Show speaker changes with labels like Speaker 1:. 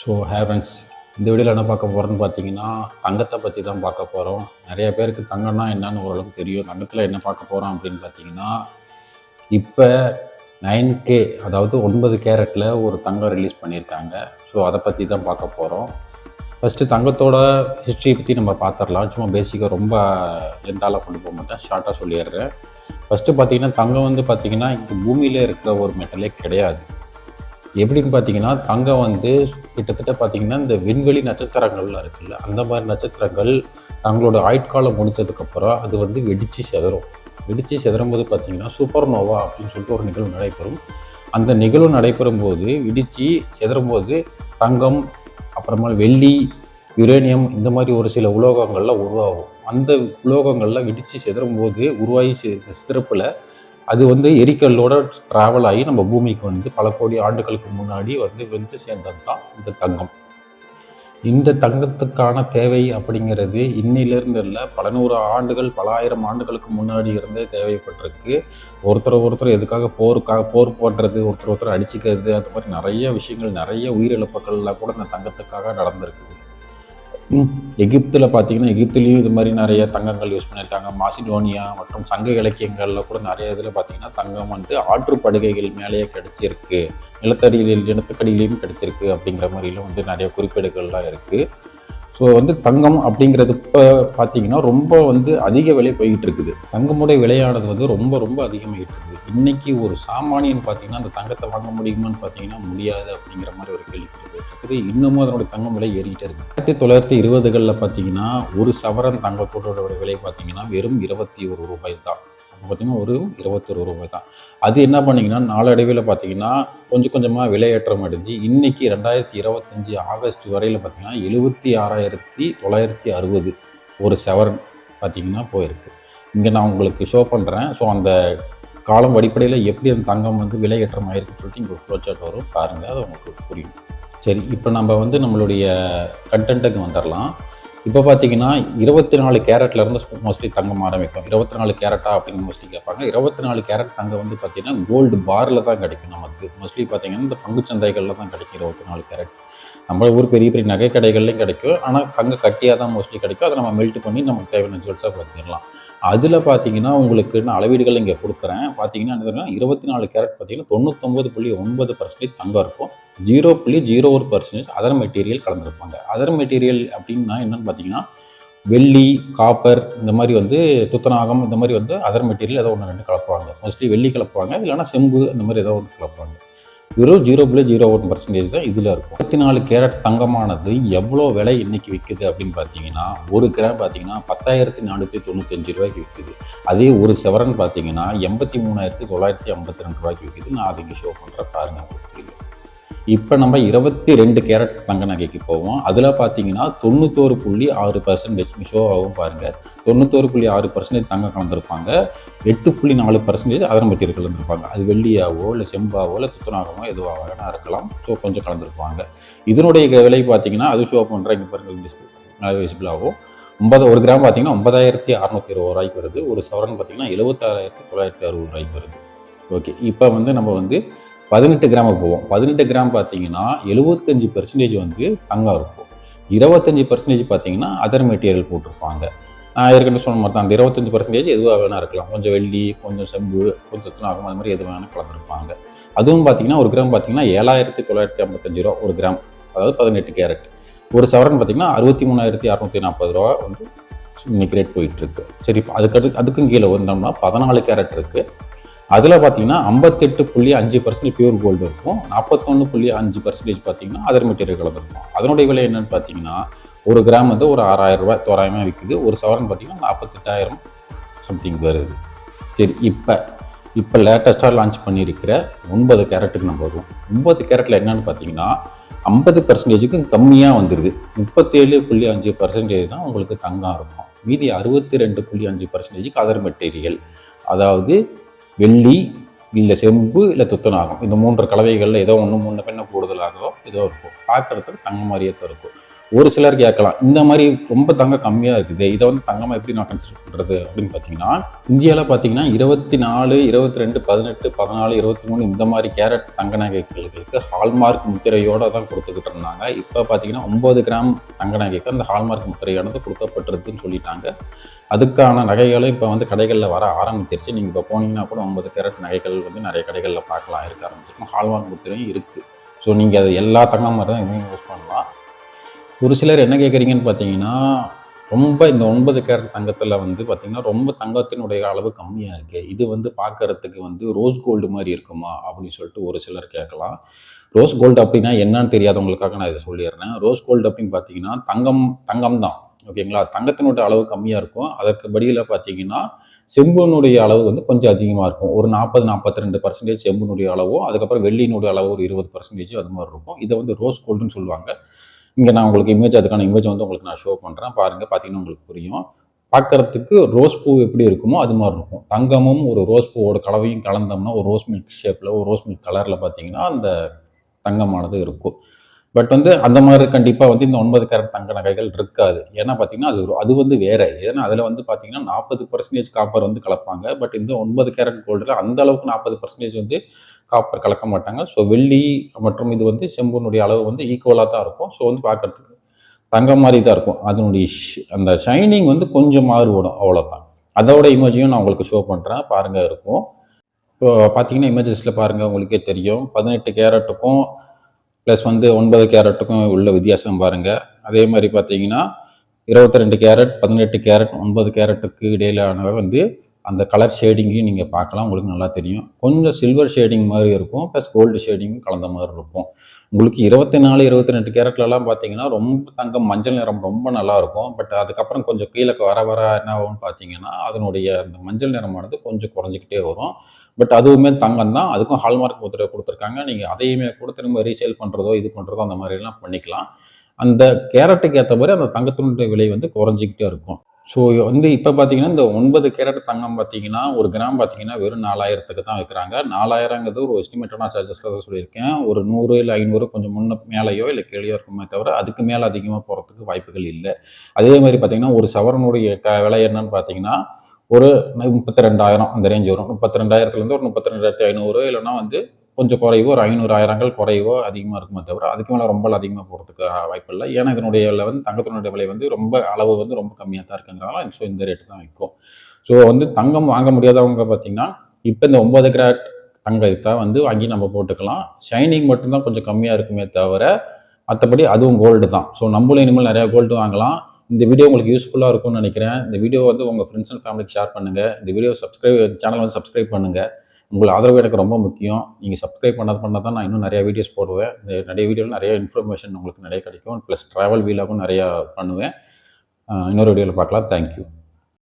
Speaker 1: So heavens இந்த வீடியோவில் என்ன பார்க்க போகிறோன்னு பார்த்தீங்கன்னா தங்கத்தை பற்றி தான் பார்க்க போகிறோம் நிறைய பேருக்கு தங்கம்னா என்னன்னு ஓரளவுக்கு தெரியும். தங்கத்தில் என்ன பார்க்க போகிறோம் அப்படின்னு பார்த்தீங்கன்னா இப்போ நைன் கே அதாவது ஒன்பது கேரட்டில் ஒரு தங்கம் ரிலீஸ் பண்ணியிருக்காங்க. ஸோ அதை பற்றி தான் பார்க்க போகிறோம் ஃபஸ்ட்டு தங்கத்தோட ஹிஸ்ட்ரி பற்றி நம்ம பார்த்துடலாம். சும்மா பேசிக்காக ரொம்ப லென்த்தால் கொண்டு போக மாட்டேன். ஷார்ட்டாக சொல்லிடுறேன். ஃபஸ்ட்டு பார்த்தீங்கன்னா தங்கம் வந்து பார்த்தீங்கன்னா இங்கே பூமியிலே இருக்கிற ஒரு மெட்டலே கிடையாது. எப்படின்னு பார்த்தீங்கன்னா தங்கம் வந்து கிட்டத்தட்ட பார்த்தீங்கன்னா இந்த விண்வெளி நட்சத்திரங்கள்லாம் இருக்குல்ல அந்த மாதிரி நட்சத்திரங்கள் தங்களோட ஆயுட்காலம் முடித்ததுக்கப்புறம் அது வந்து வெடித்து செதறும். வெடித்து செதறும் போது பார்த்தீங்கன்னா சூப்பர் நோவா அப்படின்னு சொல்லிட்டு ஒரு நிகழ்வு நடைபெறும். அந்த நிகழ்வு நடைபெறும் போது வெடித்து செதறும் போது தங்கம் அப்புறமா வெள்ளி யுரேனியம் இந்த மாதிரி ஒரு சில உலோகங்கள்லாம் உருவாகும். அந்த உலோகங்கள்லாம் வெடித்து செதறும் போது உருவாகி சி- சிறப்பில் அது வந்து எரிக்கல்லோட ட்ராவல் ஆகி நம்ம பூமிக்கு வந்து பல கோடி ஆண்டுகளுக்கு முன்னாடி வந்து வந்து சேர்ந்தது தான் இந்த தங்கம். இந்த தங்கத்துக்கான தேவை அப்படிங்கிறது இன்னிலிருந்து இல்லை பல நூறு ஆண்டுகள் பல ஆயிரம் ஆண்டுகளுக்கு முன்னாடி இருந்தே தேவைப்பட்டிருக்கு. ஒருத்தர் ஒருத்தர் எதுக்காக போருக்காக போர் போடுறது ஒருத்தர் ஒருத்தர் அடிச்சுக்கிறது அந்த மாதிரி நிறைய விஷயங்கள் நிறைய உயிரிழப்புகள்லாம் கூட இந்த தங்கத்துக்காக நடந்திருக்குது. எகிப்தில் பார்த்தீங்கன்னா எகிப்துலேயும் இது மாதிரி நிறைய தங்கங்கள் யூஸ் பண்ணியிருக்காங்க மாசிடோனியா மற்றும் சங்க இலக்கியங்களில் கூட நிறைய இதில் பார்த்தீங்கன்னா தங்கம் வந்து ஆற்றுப்படுகைகள் மேலேயே கிடச்சிருக்கு. நிலத்தடியில் நிலத்துக்கடியிலையும் கிடச்சிருக்கு அப்படிங்கிற மாதிரிலாம் வந்து நிறைய குறிப்பேடுகள்லாம் இருக்குது ஸோ வந்து தங்கம் அப்படிங்கிறது இப்போ பார்த்தீங்கன்னா ரொம்ப வந்து அதிக விலை போய்கிட்டு இருக்குது தங்கமுடைய விலையானது வந்து ரொம்ப ரொம்ப அதிகமாகிட்டு இருக்குது இன்றைக்கி ஒரு சாமானியன் பார்த்தீங்கன்னா அந்த தங்கத்தை வாங்க முடியுமான்னு பார்த்தீங்கன்னா முடியாது அப்படிங்கிற மாதிரி ஒரு கேள்வி போயிட்டு இருக்குது இன்னமும் அதனுடைய தங்கம் விலை ஏறிக்கிட்டே இருக்குது. ஆயிரத்தி தொள்ளாயிரத்தி இருபதுகளில் பார்த்தீங்கன்னா ஒரு சவரன் தங்கத்தோட விலை பார்த்தீங்கன்னா வெறும் இருபத்தி ஒரு ரூபாய் தான் அப்போ பார்த்தீங்கன்னா ஒரு இருபத்தொரு ரூபாய் தான். அது என்ன பண்ணீங்கன்னா நாளடைவில் பார்த்தீங்கன்னா கொஞ்சம் கொஞ்சமாக விலையேற்றம் அடைஞ்சு இன்றைக்கி ரெண்டாயிரத்தி இருபத்தஞ்சி ஆகஸ்ட் வரையில் பார்த்தீங்கன்னா எழுபத்தி ஆறாயிரத்தி தொள்ளாயிரத்தி அறுபது ஒரு செவரன் பார்த்தீங்கன்னா போயிருக்கு. இங்கே நான் உங்களுக்கு ஷோ பண்ணுறேன் ஸோ அந்த காலம் அடிப்படையில் எப்படி அந்த தங்கம் வந்து விலையேற்றம் ஆயிருக்குன்னு சொல்லிட்டு இங்கே ஃப்ளோ சார்ட் வரும். பாருங்கள் அது உங்களுக்கு புரியும். சரி இப்போ நம்ம வந்து நம்மளுடைய கண்டென்ட்டுக்கு வந்துடலாம் இப்போ பார்த்தீங்கன்னா இருபத்தி நாலு கேரட்லேருந்து மோஸ்ட்லி தங்கம் ஆரம்பிக்கும். இருபத்தி நாலு கேரட்டா அப்படின்னு மோஸ்ட்லி கேட்பாங்க. இருபத்தி நாலு கேரட் தங்கம் வந்து பார்த்தீங்கன்னா கோல்டு பாரில் தான் கிடைக்கும் நமக்கு. மோஸ்ட்லி பார்த்தீங்கன்னா இந்த பங்குச்சந்தைகளில் தான் கிடைக்கும் இருபத்தி நாலு கேரட். நம்ம ஊர் பெரிய பெரிய நகை கடைகள்லையும் கிடைக்கும். ஆனால் தங்க கட்டியாக தான் மோஸ்ட்லி கிடைக்கும். அதை நம்ம மெல்ட் பண்ணி நமக்கு தேவையான ஜுவல்ஸாக பார்த்துக்கலாம் அதில் பார்த்தீங்கன்னா உங்களுக்கு நான் அளவீடுகள் இங்கே கொடுக்குறேன். பார்த்தீங்கன்னா என்ன இருபத்தி நாலு கேரட் பார்த்தீங்கன்னா தொண்ணூத்தொம்பது புள்ளி ஒன்பது பர்சன்டேஜ் தங்கம் இருக்கும். ஜீரோ புள்ளி ஜீரோ ஒரு பர்சன்டேஜ் அதர் மெட்டீரியல் கலந்துருப்பாங்க. அதர் மெட்டீரியல் அப்படின்னா என்னென்னு பார்த்தீங்கன்னா வெள்ளி காப்பர் இந்த மாதிரி வந்து துத்தநாகம் இந்த மாதிரி வந்து அதர் மெட்டீரியல் ஏதோ ஒன்று ரெண்டு கலப்புவாங்க மோஸ்ட்லி வெள்ளி கலப்புவாங்க இல்லைனா செம்பு இந்த மாதிரி ஏதோ ஒன்று கலப்புவாங்க வெறும் ஜீரோ புள்ளி ஜீரோ ஒன் பர்சன்டேஜ் தான் இதில் இருக்கும். இருபத்தி நாலு கேரட் தங்கமானது எவ்வளோ விலை இன்னைக்கு விற்குது அப்படின்னு பார்த்தீங்கன்னா ஒரு கிராம் பார்த்தீங்கன்னா பத்தாயிரத்தி நானூற்றி தொண்ணூத்தஞ்சு ரூபாய்க்கு விற்குது அதே ஒரு செவரன் பார்த்தீங்கன்னா எண்பத்தி மூணாயிரத்தி தொள்ளாயிரத்தி ஐம்பத்தி ரெண்டு ரூபாய்க்கு விற்குது நான் அதை இங்கே ஷோ பண்ணுற பாருங்கள் உங்களுக்கு இப்போ நம்ம இருபத்தி ரெண்டு கேரட் தங்க நகைக்கு போவோம். அதில் பார்த்தீங்கன்னா தொண்ணூத்தோரு புள்ளி ஆறு பர்சன்டேஜ் ஷோ ஆகும் பாருங்கள் தொண்ணூத்தோரு புள்ளி ஆறு பர்சன்டேஜ் தங்கம் கலந்துருப்பாங்க. எட்டு புள்ளி நாலு பர்சன்டேஜ் அதர் கலந்துருப்பாங்க அது வெள்ளியாவோ இல்லை செம்பாவோ இல்லை துத்தநாகமோ எதுவாக வேணா இருக்கலாம். ஸோ கொஞ்சம் கலந்துருப்பாங்க. இதனுடைய விலை பார்த்தீங்கன்னா அது ஷோ பண்ணுற இங்கே பாருங்க நல்லா விசிபிள் ஆகும். ஒன்பது ஒரு கிராம் பார்த்தீங்கன்னா ஒன்பதாயிரத்தி அறநூற்றி இருபது ரூபாய்க்கு வருது. ஒரு சவரன் பார்த்தீங்கன்னா எழுபத்தாறாயிரத்தி தொள்ளாயிரத்தி அறுபது ரூபாய்க்கு வருது. ஓகே இப்போ வந்து நம்ம வந்து பதினெட்டு கிராமுக்கு போவோம். பதினெட்டு கிராம் பார்த்தீங்கன்னா எழுபத்தஞ்சு பெர்சன்டேஜ் வந்து தங்கம் இருக்கும். இருபத்தஞ்சி பர்சன்டேஜ் பார்த்தீங்கன்னா அதர் மெட்டீரியல் போட்டிருப்பாங்க. நான் ஏற்கனவே சொன்ன மாதிரி தான் அந்த இருபத்தஞ்சி பர்சன்டேஜ் எதுவாக வேணால் இருக்கலாம். கொஞ்சம் வெள்ளி கொஞ்சம் செம்பு கொஞ்சம் துணாகும் அது மாதிரி எது வேணால் கலந்துருப்பாங்க. அதுவும் பார்த்தீங்கன்னா ஒரு கிராம் பார்த்தீங்கன்னா ஏழாயிரத்தி தொள்ளாயிரத்தி ஐம்பத்தஞ்சு ரூபா ஒரு கிராம். அதாவது பதினெட்டு கேரட். ஒரு சவரன் பார்த்தீங்கன்னா அறுபத்தி மூணாயிரத்தி அறநூற்றி நாற்பது ரூபா வந்து இன்னைக்கு ரேட் போயிட்டு இருக்கு. சரி இப்ப அதுக்கு அதுக்கும் கீழே வந்தோம்னா பதினாலு கேரட் இருக்குது அதில் பார்த்தீங்கன்னா ஐம்பத்தெட்டு புள்ளி அஞ்சு பர்சன்டேஜ் பியூர் கோல்டு இருக்கும். நாற்பத்தொன்று புள்ளி அஞ்சு பர்சன்டேஜ் பார்த்தீங்கன்னா அதர் மெட்டீரியல் கலந்துருக்கும் அதனுடைய விலை என்னென்னு பார்த்தீங்கன்னா ஒரு கிராம் வந்து ஒரு ஆறாயிரம் ரூபாய் தோராயமாக விற்குது ஒரு சவரன் பார்த்தீங்கன்னா நாற்பத்தெட்டாயிரம் சம்திங் வருது. சரி இப்போ இப்போ லேட்டஸ்ட்டாக லான்ச் பண்ணியிருக்கிற ஒன்பது கேரட்டுக்கு நம்ம வருவோம். ஒன்பது கேரட்டில் என்னன்னு பார்த்தீங்கன்னா ஐம்பது பர்சன்டேஜுக்கும் கம்மியாக வந்துடுது முப்பத்தேழு புள்ளி அஞ்சு பர்சன்டேஜ் தான் உங்களுக்கு தங்கம் இருக்கும். மீதி அறுபத்தி ரெண்டு புள்ளி அஞ்சு பர்சன்டேஜுக்கு அதர் மெட்டீரியல் அதாவது வெள்ளி இல்லை செம்பு இல்லை துத்தநாகம். இந்த மூன்று கலவைகளில் ஏதோ ஒன்று முன்ன பின்ன கூடுதலாகவோ ஏதோ இருக்கும். பார்க்குறதுக்கு தங்க மாதிரியே தான் இருக்கும். ஒரு சிலர் கேட்கலாம். இந்த மாதிரி ரொம்ப தங்கம் கம்மியாக இருக்குது. இதை வந்து தங்கமாக எப்படி நான் கன்சிடர் பண்ணுறது அப்படின்னு பார்த்தீங்கன்னா இந்தியாவில் பார்த்தீங்கன்னா இருபத்தி நாலு இருபத்தி ரெண்டு பதினெட்டு பதினாலு இருபத்தி மூணு இந்த மாதிரி கேரட் தங்க நகைகளுக்கு ஹால்மார்க் முத்திரையோடு தான் கொடுத்துக்கிட்டு இருந்தாங்க. இப்போ பார்த்தீங்கன்னா ஒம்பது கிராம் தங்க நகைக்கு அந்த ஹால்மார்க் முத்திரையானது கொடுக்கப்பட்டிருதுன்னு சொல்லிட்டாங்க. அதுக்கான நகைகளும் இப்போ வந்து கடைகளில் வர ஆரம்பிச்சிருச்சு. நீங்கள் இப்போ போனீங்கன்னா கூட ஒன்பது கேரட் நகைகள் வந்து நிறைய கடைகளில் பார்க்கலாம் இருக்க ஆரம்பிச்சிருக்கும். ஹால்மார்க் முத்திரையும் இருக்குது ஸோ நீங்கள் அது எல்லா தங்கம் மாதிரி தான் இதையும் யூஸ் பண்ணலாம். ஒரு சிலர் என்ன கேட்குறீங்கன்னு பார்த்தீங்கன்னா ரொம்ப இந்த ஒன்பது கேரட் தங்கத்தில் வந்து பார்த்திங்கன்னா ரொம்ப தங்கத்தினுடைய அளவு கம்மியாக இருக்குது இது வந்து பார்க்கறதுக்கு வந்து ரோஸ் கோல்டு மாதிரி இருக்குமா? அப்படின்னு சொல்லிட்டு ஒரு சிலர் கேட்கலாம் ரோஸ் கோல்டு அப்படின்னா என்னன்னு தெரியாதவங்களுக்காக நான் இதை சொல்லிடுறேன். ரோஸ் கோல்டு அப்படின்னு பார்த்தீங்கன்னா தங்கம் தங்கம் தான். ஓகேங்களா? தங்கத்தினுடைய அளவு கம்மியாக இருக்கும். அதற்கு படியில் பார்த்தீங்கன்னா செம்புனுடைய அளவு வந்து கொஞ்சம் அதிகமாக இருக்கும். ஒரு நாற்பது நாற்பத்தி ரெண்டு பர்சன்டேஜ் செம்புனுடைய அளவும் அதுக்கப்புறம் வெள்ளியினுடைய அளவு ஒரு இருபது பர்சன்டேஜ் அது மாதிரி இருக்கும். இதை வந்து ரோஸ் கோல்டுன்னு சொல்லுவாங்க. இங்கே நான் உங்களுக்கு இமேஜ் அதுக்கான இமேஜ் வந்து உங்களுக்கு நான் ஷோ பண்ணுறேன் பாருங்கள் பார்த்தீங்கன்னா உங்களுக்கு புரியும். பார்க்கறதுக்கு ரோஸ் பூ எப்படி இருக்குமோ அது மாதிரி இருக்கும். தங்கமும் ஒரு ரோஸ் பூவோட கலவையும் கலந்தோம்னா ஒரு ரோஸ் மில்க் ஷேப்பில் ஒரு ரோஸ் மில்க் கலரில் பார்த்தீங்கன்னா அந்த தங்கமானது இருக்கும். பட் வந்து அந்த மாதிரி கண்டிப்பாக வந்து இந்த ஒன்பது கேரட் தங்க நகைகள் இருக்காது. ஏன்னா பார்த்தீங்கன்னா அது அது வந்து வேற. ஏன்னா அதில் வந்து பார்த்தீங்கன்னா நாற்பது பர்சன்டேஜ் காப்பர் வந்து கலப்பாங்க. பட் இந்த ஒன்பது கேரட் கோல்டில் அந்த அளவுக்கு நாற்பது பர்சன்டேஜ் வந்து காப்பர் கலக்க மாட்டாங்க. ஸோ வெள்ளி மற்றும் இது வந்து செம்புனுடைய அளவு வந்து ஈக்குவலாக தான் இருக்கும். ஸோ வந்து பார்க்குறதுக்கு தங்கம் மாதிரி தான் இருக்கும். அதனுடைய அந்த ஷைனிங் வந்து கொஞ்சம் மாறுபடும் அவ்வளோதான் அதோட இமேஜையும் நான் உங்களுக்கு ஷோ பண்ணுறேன் பாருங்கள் இருக்கும். இப்போ பார்த்தீங்கன்னா இமேஜஸில் பாருங்கள் உங்களுக்கே தெரியும். பதினெட்டு கேரட்டுக்கும் ப்ளஸ் வந்து ஒன்பது கேரட்டுக்கும் உள்ள வித்தியாசம் பாருங்கள் அதே மாதிரி பார்த்தீங்கன்னா இருபத்தி ரெண்டு கேரட் பதினெட்டு கேரட் ஒன்பது கேரட்டுக்கு இடையிலானவை வந்து அந்த கலர் ஷேடிங்கையும் நீங்கள் பார்க்கலாம். உங்களுக்கு நல்லா தெரியும். கொஞ்சம் சில்வர் ஷேடிங் மாதிரி இருக்கும். ப்ளஸ் கோல்டு ஷேடிங்கும் கலந்த மாதிரி இருக்கும். உங்களுக்கு இருபத்தி நாலு இருபத்தி ரெண்டு கேரட்லலாம் பார்த்தீங்கன்னா ரொம்ப தங்கம் மஞ்சள் நிறம் ரொம்ப நல்லாயிருக்கும் பட் அதுக்கப்புறம் கொஞ்சம் கீழே வர வர என்ன ஆகும்னு பார்த்தீங்கன்னா அதனுடைய அந்த மஞ்சள் நிறமானது கொஞ்சம் குறைஞ்சிக்கிட்டே வரும். பட் அதுவுமே தங்கம் தான். அதுக்கும் ஹால்மார்க் முத்திரை கொடுத்துருக்காங்க. நீங்கள் அதையுமே கூட திரும்ப ரீசேல் பண்ணுறதோ இது பண்ணுறதோ அந்த மாதிரிலாம் பண்ணிக்கலாம். அந்த கேரட்டுக்கு ஏற்ற மாதிரி அந்த தங்கத்தினுடைய விலை வந்து குறைஞ்சிக்கிட்டே இருக்கும். ஸோ வந்து இப்போ பார்த்தீங்கன்னா இந்த ஒன்பது கேரட் தங்கம் பார்த்தீங்கன்னா ஒரு கிராம் பார்த்தீங்கன்னா வெறும் நாலாயிரத்துக்கு தான் விற்கிறாங்க நாலாயிரங்கிறது ஒரு எஸ்டிமேட்டான சார்ஜஸில் தான் சொல்லியிருக்கேன். ஒரு நூறு இல்லை ஐநூறு கொஞ்சம் முன்ன மேலேயோ இல்லை கீழேயோ இருக்குமே தவிர அதுக்கு மேலே அதிகமாக போகிறதுக்கு வாய்ப்புகள் இல்லை. அதே மாதிரி பார்த்தீங்கன்னா ஒரு சவரனுடைய க விலை என்னன்னு பார்த்தீங்கன்னா ஒரு முப்பத்தி ரெண்டாயிரம் அந்த ரேஞ்ச் வரும். முப்பத்தி ரெண்டாயிரத்துலேருந்து ஒரு முப்பத்தி ரெண்டாயிரத்தி ஐநூறு இல்லைன்னா வந்து கொஞ்சம் குறைவோ ஒரு ஐநூறு ஆயிரங்கள் குறைவோ அதிகமாக இருக்குமே தவிர அதுக்கு மேலே ரொம்ப அதிகமாக போகிறதுக்கு வாய்ப்பு இல்லை. ஏன்னா இதனுடைய வந்து தங்கத்தினுடைய விலை வந்து ரொம்ப அளவு வந்து ரொம்ப கம்மியாக தான் இருக்குங்கிறனால ஸோ இந்த ரேட்டு தான் விற்கும். ஸோ வந்து தங்கம் வாங்க முடியாதவங்க பார்த்தீங்கன்னா இப்போ இந்த ஒன்பது கிராட் தங்கத்தை வந்து வாங்கி நம்ம போட்டுக்கலாம். ஷைனிங் மட்டும்தான் கொஞ்சம் கம்மியாக இருக்குமே தவிர மற்றபடி அதுவும் கோல்டு தான். ஸோ நம்மளும் இனிமேல் நிறையா கோல்டு வாங்கலாம். இந்த வீடியோ உங்களுக்கு யூஸ்ஃபுல்லாக இருக்கும்னு நினைக்கிறேன். இந்த வீடியோ வந்து உங்கள் ஃப்ரெண்ட்ஸ் அண்ட் ஃபேமிலிக்கு ஷேர் பண்ணுங்கள் இந்த வீடியோ சப்ஸ்கிரைப் சேனல் வந்து சப்ஸ்கிரைப் பண்ணுங்கள் உங்கள் ஆதரவு எனக்கு ரொம்ப முக்கியம். நீங்கள் சப்ஸ்கிரைப் பண்ணாத பண்ணால் தான் நான் இன்னும் நிறைய வீடியோஸ் போடுவேன். இந்த நிறைய வீடியோவில் நிறைய இன்ஃபர்மேஷன் உங்களுக்கு நிறைய கிடைக்கும். ப்ளஸ் ட்ராவல் வீலாகவும் நிறையா பண்ணுவேன். இன்னொரு வீடியோவில் பார்க்கலாம். தேங்க்யூ